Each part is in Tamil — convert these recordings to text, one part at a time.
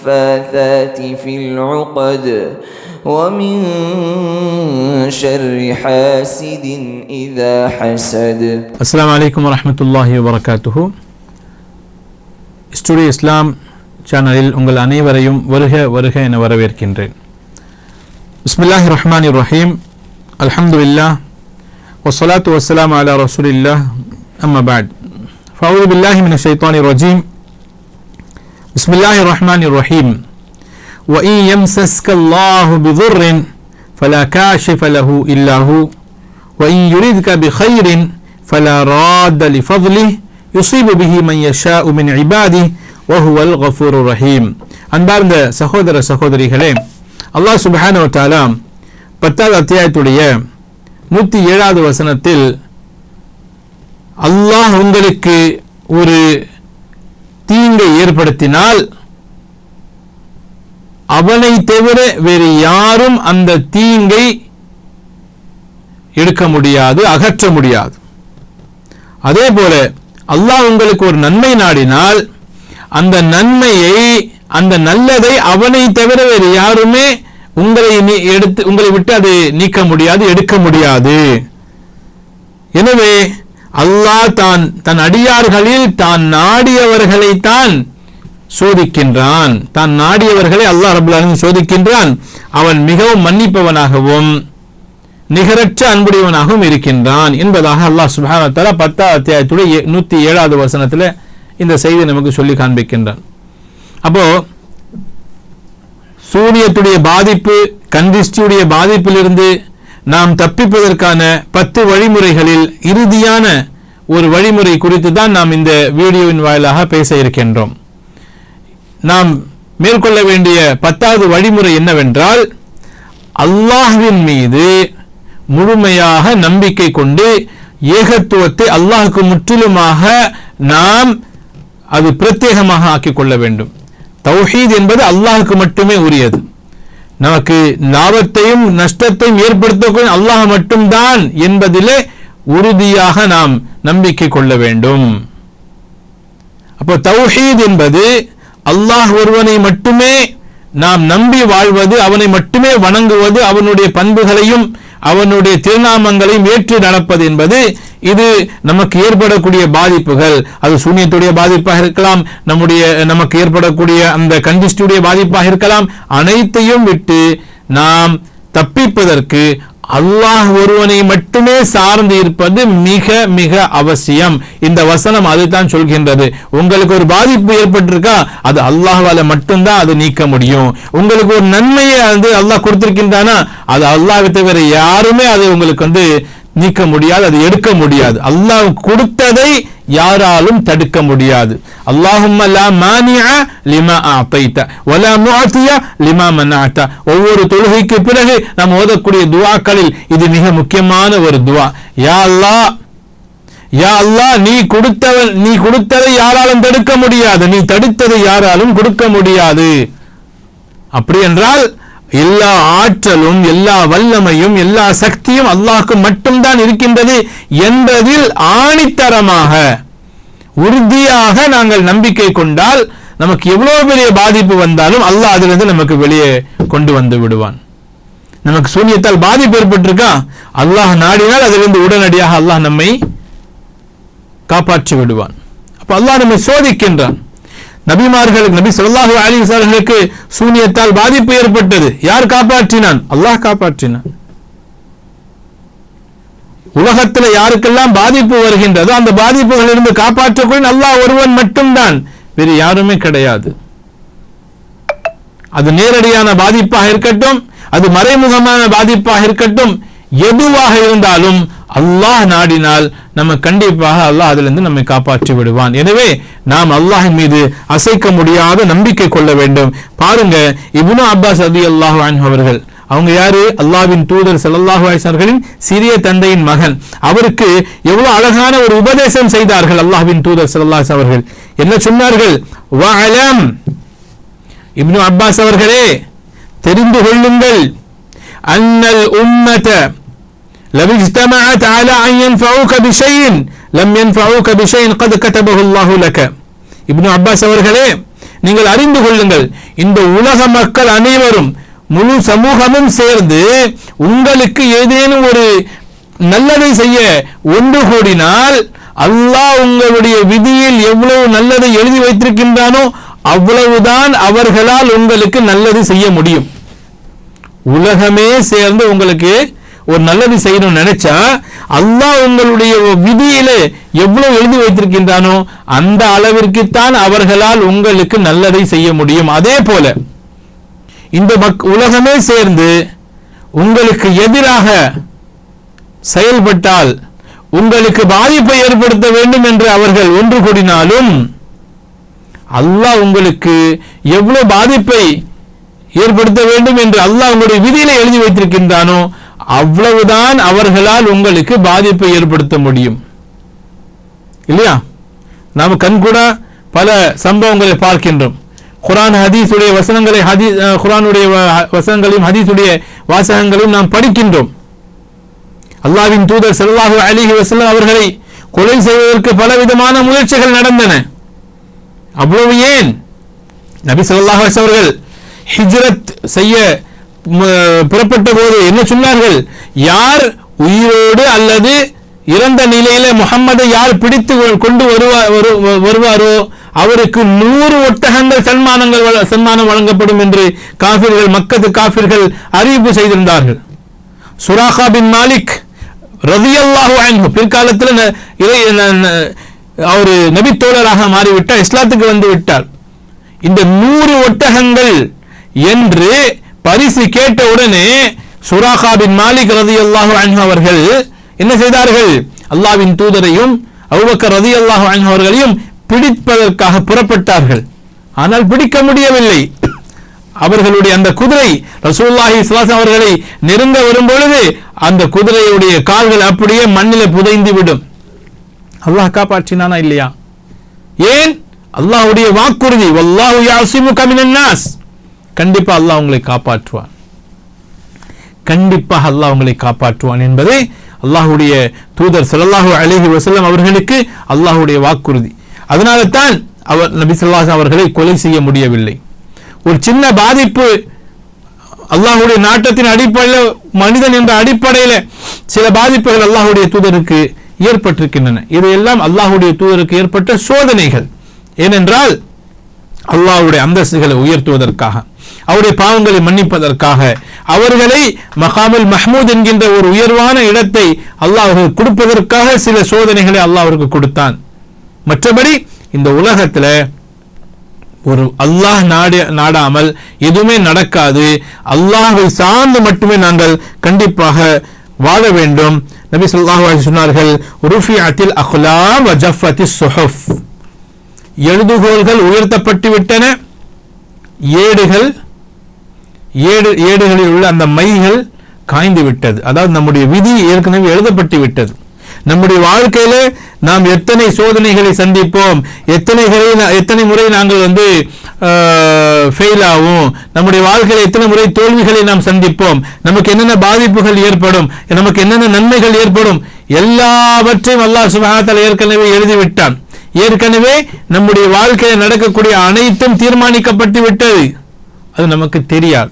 النفاثات في العقد ومن شر حاسد إذا حسد அஸ்ஸலாமு அலைக்கும் வரஹ்மத்துல்லாஹி வபரகாத்துஹு ஸ்டுடியோ இஸ்லாம் சேனலில் உங்கள் அனைவரையும் வருக வருக என வரவேற்கின்றேன் பிஸ்மில்லாஹி ரஹ்மான் ரஹீம் அல்ஹம்துலில்லாஹ் வஸ்ஸலாத்து வஸ்ஸலாமு அலா ரசூலில்லாஹ் அம்மா பாட் ஃபவுது பில்லாஹி மினஷ் ஷைத்தானிர் ரஜீம் பிஸ்மில்லாஹிர் ரஹ்மானிர் ரஹீம் وإن يمسسك الله بضر فلا كاشف له إلا هو وإن يردك بخير فلا راد لفضله يصيب به من يشاء من عباده وهو الغفور الرحيم அன்பார்ந்த சகோதர சகோதரிகளே அல்லாஹ் சுப்ஹானஹு வ தஆலா பத்தாவது அத்தியாயத்துடைய நூற்றி ஏழாவது வசனத்தில் அல்லாஹ் உங்களுக்கு ஒரு தீங்கை ஏற்படுத்தினால் அவனை தவிர வேறு யாரும் அந்த தீங்கை எடுக்க முடியாது அகற்ற முடியாது. அதே போல அல்லாஹ் உங்களுக்கு ஒரு நன்மை நாடினால் அந்த நன்மையை அந்த நல்லதை அவனை தவிர வேறு யாருமே உங்களை எடுத்து உங்களை விட்டு அதை நீக்க முடியாது எடுக்க முடியாது. எனவே அல்லாஹ் தான் தன் அடியார்களில் தான் நாடியவர்களை தான் சோதிக்கின்றான். தான் நாடியவர்களை அல்லாஹ் ரபுல்லாலும் சோதிக்கின்றான். அவன் மிகவும் மன்னிப்பவனாகவும் நிகரற்ற அன்புடையவனாகவும் இருக்கின்றான் என்பதாக அல்லாஹ் சுப்ஹானஹு வ பத்தாவது அத்தியாயத்துடைய நூற்றி ஏழாவது வசனத்தில் இந்த செய்தி நமக்கு சொல்லி காண்பிக்கின்றான். அப்போ சூரியத்துடைய பாதிப்பு கந்திஷ்டியுடைய பாதிப்பிலிருந்து நாம் தப்பிப்பதற்கான பத்து வழிமுறைகளில் இறுதியான ஒரு வழிமுறை குறித்து தான் நாம் இந்த வீடியோவின் வாயிலாக பேச இருக்கின்றோம். நாம் மேற்கொள்ள வேண்டிய பத்தாவது வழிமுறை என்னவென்றால் அல்லாஹுவின் மீது முழுமையாக நம்பிக்கை கொண்டு ஏகத்துவத்தை அல்லாஹுக்கு முற்றிலுமாக நாம் அது பிரத்யேகமாக ஆக்கிக் கொள்ள வேண்டும். தௌஹீத் என்பது அல்லாஹுக்கு மட்டுமே உரியது. நமக்கு லாபத்தையும் நஷ்டத்தையும் ஏற்படுத்தக்கூடிய அல்லாஹ் மட்டும்தான் என்பதிலே உறுதியாக நாம் நம்பிக்கை கொள்ள வேண்டும். அப்போ தௌஹீத் என்பது அல்லாஹ் ஒருவனை மட்டுமே நாம் நம்பி வாழ்வது அவனை மட்டுமே வணங்குவது அவனுடைய பண்புகளையும் அவனுடைய திருநாமங்களையும் ஏற்று நடப்பது என்பது இது நமக்கு ஏற்படக்கூடிய பாதிப்புகள். அது சூன்யத்துடைய பாதிப்பாக இருக்கலாம் நம்முடைய நமக்கு ஏற்படக்கூடிய அந்த கண்டிஸ்டுடைய பாதிப்பாக இருக்கலாம். அனைத்தையும் விட்டு நாம் தப்பிப்பதற்கு அல்லாஹ் ஒருவனை மட்டுமே சார்ந்து இருப்பது மிக மிக அவசியம். இந்த வசனம் அதுதான் சொல்கின்றது. உங்களுக்கு ஒரு பாதிப்பு ஏற்பட்டிருக்கா அது அல்லாஹால மட்டும்தான் அது நீக்க முடியும். உங்களுக்கு ஒரு நன்மையை வந்து அல்லாஹ் கொடுத்திருக்கின்றானா அது அல்லாஹ் தவிர யாருமே அது உங்களுக்கு வந்து நீக்க முடியாது அது எடுக்க முடியாது. அல்லாஹ் கொடுத்ததை யாராலும் தடுக்க முடியாது. அல்லாஹும் ஒவ்வொரு தொழுகைக்கு பிறகு நாம் ஓதக்கூடிய துவாக்களில் இது மிக முக்கியமான ஒரு துவா. யா அல்லாஹ் யா அல்லா நீ கொடுத்தவன் நீ கொடுத்ததை யாராலும் தடுக்க முடியாது. நீ தடுத்ததை யாராலும் கொடுக்க முடியாது. அப்படி என்றால் எல்லா ஆற்றலும் எல்லா வல்லமையும் எல்லா சக்தியும் அல்லாஹ்க்கு மட்டும்தான் இருக்கின்றது என்பதில் ஆணித்தரமாக உறுதியாக நாங்கள் நம்பிக்கை கொண்டால் நமக்கு எவ்வளவு பெரிய பாதிப்பு வந்தாலும் அல்லாஹ் அதிலிருந்து நமக்கு வெளியே கொண்டு வந்து விடுவான். நமக்கு சூன்யத்தால் பாதிப்பு ஏற்பட்டிருக்கா? அல்லாஹ் நாடினால் அதிலிருந்து உடனடியாக அல்லாஹ் நம்மை காப்பாற்றி விடுவான். அப்ப அல்லாஹ் நம்மை சோதிக்கின்றான். நபிமார்களுக்கு நபி சொல்லாஹு அலைஹி சூனியத்தால் பாதிப்பு ஏற்பட்டது. யார் காப்பாற்றினான்? அல்லாஹ் காப்பாற்றினான். உலகத்தில் யாருக்கெல்லாம் பாதிப்பு வருகின்றதோ அந்த பாதிப்புகளிலிருந்து காப்பாற்றக்கூடிய அல்லாஹ் ஒருவன் மட்டும்தான். வேறு யாருமே கிடையாது. அது நேரடியான பாதிப்பாக இருக்கட்டும் அது மறைமுகமான பாதிப்பாக இருக்கட்டும் எதுவாக இருந்தாலும் அல்லாஹ் நாடினால் நம்ம கண்டிப்பாக அல்லாஹ் அதிலிருந்து நம்மை காப்பாற்றி விடுவான். எனவே நாம் அல்லாஹின் மீது அசைக்க முடியாத நம்பிக்கை கொள்ள வேண்டும். பாருங்க இப்னு அப்பாஸ் அபி அல்லாஹ் அவர்கள் அவங்க யாரு? அல்லாவின் தூதர் செல்லல்லாஹு அவர்களின் சிறிய தந்தையின் மகன். அவருக்கு எவ்வளவு அழகான ஒரு உபதேசம் செய்தார்கள் அல்லாஹ்வின் தூதர் ஸல்லல்லாஹு அவர்கள். என்ன சொன்னார்கள்? இப்னு அப்பாஸ் அவர்களே தெரிந்து கொள்ளுங்கள். அன்னல் உம்மத لو اجتمعت على أن ينفعوك بشيء لم ينفعوك بشيء قد كتبه الله لك இப்னு அப்பாஸ் அவர்களே நீங்கள் அறிந்து கொள்ளுங்கள் இந்த உலக மக்கள் அனைவரும் முழு சமூகமும் சேர்ந்து உங்களுக்கு ஏதேனும் ஒரு நல்லதை செய்ய ஒன்று கூடினால் அல்லாஹ் உங்களுடைய விதியில் எவ்வளவு நல்லதை எழுதி வைத்திருக்கின்றானோ அவ்வளவுதான் அவர்களால் உங்களுக்கு நல்லது செய்ய முடியும் உலகமே சேர்ந்து உங்களுக்கு ஒரு நல்லது செய்யணும்னு நினைச்சா அல்லாஹ் உங்களுடைய விதியிலே எவ்வளவு எழுதி வைத்திருக்கின்றானோ அந்த அளவிற்குத்தான் அவர்களால் உங்களுக்கு நல்லதை செய்ய முடியும். அதே போல இந்த மக் உலகமே சேர்ந்து உங்களுக்கு எதிராக செயல்பட்டால் உங்களுக்கு பாதிப்பை ஏற்படுத்த வேண்டும் என்று அவர்கள் ஒன்று கூடினாலும் அல்லாஹ் உங்களுக்கு எவ்வளவு பாதிப்பை ஏற்படுத்த வேண்டும் என்று அல்லாஹ் உங்களுடைய விதியில எழுதி வைத்திருக்கின்றானோ அவ்வளவுதான் அவர்களால் உங்களுக்கு பாதிப்பை ஏற்படுத்த முடியும். இல்லையா? நாம் கண்கூட பல சம்பவங்களை பார்க்கின்றோம். குரான் ஹதீஸுடைய வசனங்களை ஹதீ அஹ், குரானுடைய வ- வசனங்களையும் ஹதீஸுடைய வாசகங்களையும் நாம் படிக்கின்றோம். அல்லாவின் தூதர் ஸல்லல்லாஹு அலிஹி வசலம் அவர்களை கொலை செய்வதற்கு பலவிதமான முயற்சிகள் நடந்தன. அவ்வளவு ஏன்? நபி செல்லாஹ் அவர்கள் ஹிஜ்ரத் செய்ய புறப்பட்ட போது என்ன சொன்னார்கள்? யார் உயிரோடு அல்லது இறந்த நிலையில முகம்மதை யார் பிடித்து கொண்டு வருவார் வரு- வ- வருவாரோ அவருக்கு நூறு ஒட்டகங்கள் சன்மானங்கள் சன்மானம் வழங்கப்படும் என்று காஃபிர்கள் மக்கத்து காஃபிர்கள் அறிவிப்பு செய்திருந்தார்கள். சுராஹா பின் மாலிக் ரதியல்லாஹு அன்ஹு பிற்காலத்தில் அவர் நபித்தோழராக மாறிவிட்டார் இஸ்லாத்துக்கு வந்து விட்டார். இந்த நூறு ஒட்டகங்கள் என்று பரிசு கேட்ட உடனே சுராஹா பின் மாலிக் ரதி அல்லாஹு அவர்கள் என்ன செய்தார்கள்? அல்லாஹ்வின் தூதரையும் அவுபக்கர் ரதி அல்லாஹு அவர்களையும் பிடிப்பதற்காக புறப்பட்டார்கள். ஆனால் பிடிக்க முடியவில்லை. அவர்களுடைய அந்த குதிரை ரசூல்லாஹி ஸல்லல்லாஹு அவர்களை நெருங்க வரும் பொழுது அந்த குதிரையுடைய கால்கள் அப்படியே மண்ணில புதைந்து விடும். அல்லாஹ் காப்பாற்றினானா இல்லையா? ஏன்? அல்லாஹ்வுடைய வாக்குறுதி வல்லாஹு யாசிமு மினன் நாஸ் கண்டிப்பா அல்லாஹ் உங்களை காப்பாற்றுவான். கண்டிப்பாக அல்லாஹ் உங்களை காப்பாற்றுவான் என்பதை அல்லாஹுடைய தூதர் ஸல்லல்லாஹு அலஹி வஸல்லம் அவர்களுக்கு அல்லாஹுடைய வாக்குறுதி. அதனால தான் அவர் நபி ஸல்லல்லாஹு அவர்களை கொலை செய்ய முடியவில்லை. ஒரு சின்ன பாதிப்பு அல்லாஹுடைய நாட்டத்தின் அடிப்படையில் மனிதன் என்ற அடிப்படையில் சில பாதிப்புகள் அல்லாஹுடைய தூதருக்கு ஏற்பட்டிருக்கின்றன. இதையெல்லாம் அல்லாஹுடைய தூதருக்கு ஏற்பட்ட சோதனைகள். ஏனென்றால் அல்லாவுடைய அந்தஸ்துகளை உயர்த்துவதற்காக அவருடைய பாவங்களை மன்னிப்பதற்காக அவர்களை மகாமுல் மஹமூத் என்கின்ற ஒரு உயர்வான இடத்தை அல்லாஹ் அவர்களுக்கு கொடுப்பதற்காக சில சோதனைகளை அல்லாஹ் அவருக்கு கொடுத்தான். மற்றபடி இந்த உலகத்துல ஒரு அல்லாஹ் நாட நாடாமல் எதுவுமே நடக்காது. அல்லாஹை சார்ந்து மட்டுமே நாங்கள் கண்டிப்பாக வாழ வேண்டும். நபி சொல்லாஹ் சொன்னார்கள் ருஃபிஅத்தில் அக்லாம் வ சுஹஃப். எழுதுகோல்கள் உயர்த்தப்பட்டுவிட்டன. ஏடுகள் ஏடு ஏடுகளில் உள்ள அந்த மைகள் காய்ந்து விட்டது அதாவது நம்முடைய விதி ஏற்கனவே எழுதப்பட்டு விட்டது நம்முடைய வாழ்க்கையில நாம் எத்தனை சோதனைகளை சந்திப்போம் எத்தனை எத்தனை முறை நாங்கள் வந்து ஃபெயில் ஆகும் நம்முடைய வாழ்க்கையில் எத்தனை முறை தோல்விகளை நாம் சந்திப்போம் நமக்கு என்னென்ன பாதிப்புகள் ஏற்படும் நமக்கு என்னென்ன நன்மைகள் ஏற்படும் எல்லாவற்றையும் அல்லாஹ் சுபஹானஹு ஏற்கனவே எழுதிவிட்டான். ஏற்கனவே நம்முடைய வாழ்க்கையில் நடக்கக்கூடிய அனைத்தும் தீர்மானிக்கப்பட்டு விட்டது. அது நமக்கு தெரியாது.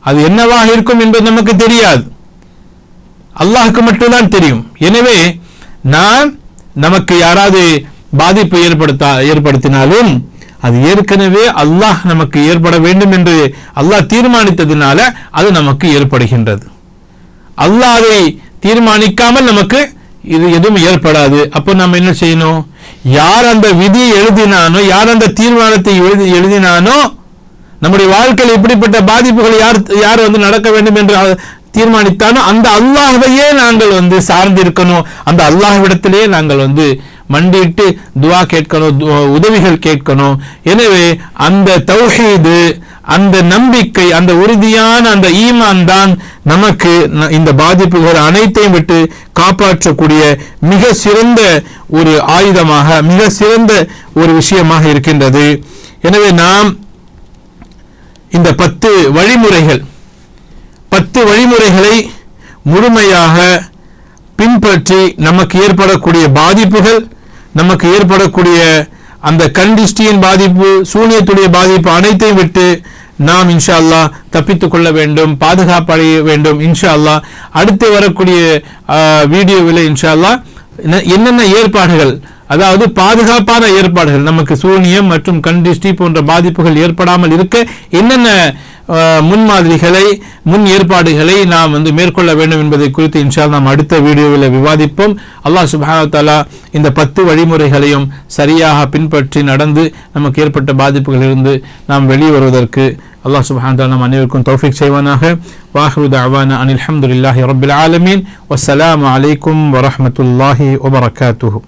அது என்னவாக இருக்கும் என்பது நமக்கு தெரியாது. அல்லாஹுக்கு மட்டும்தான் தெரியும். எனவே நான் நமக்கு யாராவது பாதிப்பு ஏற்படுத்தா ஏற்படுத்தினாலும் அது ஏற்கனவே அல்லாஹ் நமக்கு ஏற்பட வேண்டும் என்று அல்லாஹ் தீர்மானித்ததினால அது நமக்கு ஏற்படுகின்றது. அல்லாஹ் அதை தீர்மானிக்காமல் நமக்கு இது எதுவும் ஏற்படாது. அப்போ நம்ம என்ன செய்யணும்? யார் அந்த விதியை எழுதினானோ யார் அந்த தீர்மானத்தை எழுதி எழுதினானோ நம்முடைய வாழ்க்கையில் இப்படிப்பட்ட பாதிப்புகள் யார் யார் வந்து நடக்க வேண்டும் என்று தீர்மானித்தானோ அந்த அல்லாஹையே நாங்கள் வந்து சார்ந்திருக்கணும். அந்த அல்லாஹ்விடத்திலே நாங்கள் வந்து மண்டிட்டு துவா கேட்கணும் து- உதவிகள் கேட்கணும். எனவே அந்த தௌஹீது அந்த நம்பிக்கை அந்த உறுதியான அந்த ஈமான் தான் நமக்கு இந்த பாதிப்புகள் அனைத்தையும் விட்டு காப்பாற்றக்கூடிய மிக சிறந்த ஒரு ஆயுதமாக மிக சிறந்த ஒரு விஷயமாக இருக்கின்றது. எனவே நாம் இந்த பத்து வழிமுறைகள் பத்து வழிமுறைகளை முழுமையாக பின்பற்றி நமக்கு ஏற்படக்கூடிய பாதிப்புகள் நமக்கு ஏற்படக்கூடிய அந்த கண்டிஷ்டியின் பாதிப்பு சூனியத்துடைய பாதிப்பு அனைத்தையும் விட்டு நாம் இன்ஷா அல்லா தப்பித்துக் கொள்ள வேண்டும் பாதுகாப்படைய வேண்டும். இன்ஷா அல்லா அடுத்து வரக்கூடிய வீடியோவில் இன்ஷா அல்லா என்ன- என்னென்ன ஏற்பாடுகள் அதாவது பாதுகாப்பான ஏற்பாடுகள் நமக்கு சூனியம் மற்றும் கண்டிஷ்டி போன்ற பாதிப்புகள் ஏற்படாமல் இருக்க என்னென்ன முன்மாதிரிகளை முன் ஏற்பாடுகளை நாம் வந்து மேற்கொள்ள வேண்டும் என்பதை குறித்து இன்ஷா நாம் அடுத்த வீடியோவில் விவாதிப்போம். அல்லாஹ் சுபானத்தாலா இந்த பத்து வழிமுறைகளையும் சரியாக பின்பற்றி நடந்து நமக்கு ஏற்பட்ட பாதிப்புகளிலிருந்து நாம் வெளியே வருவதற்கு அல்லாஹ் சுப்ஹானஹு நம் அனைவருக்கும் தௌஃபிக் செய்வானாக. வாஹுத் தஅவானா அனில் அஹமதுல்லாஹி ரபுல் ஆலமீன். வசலாம் அலைக்கும் வரமத்துல்லாஹி வபரகாத்துஹூ.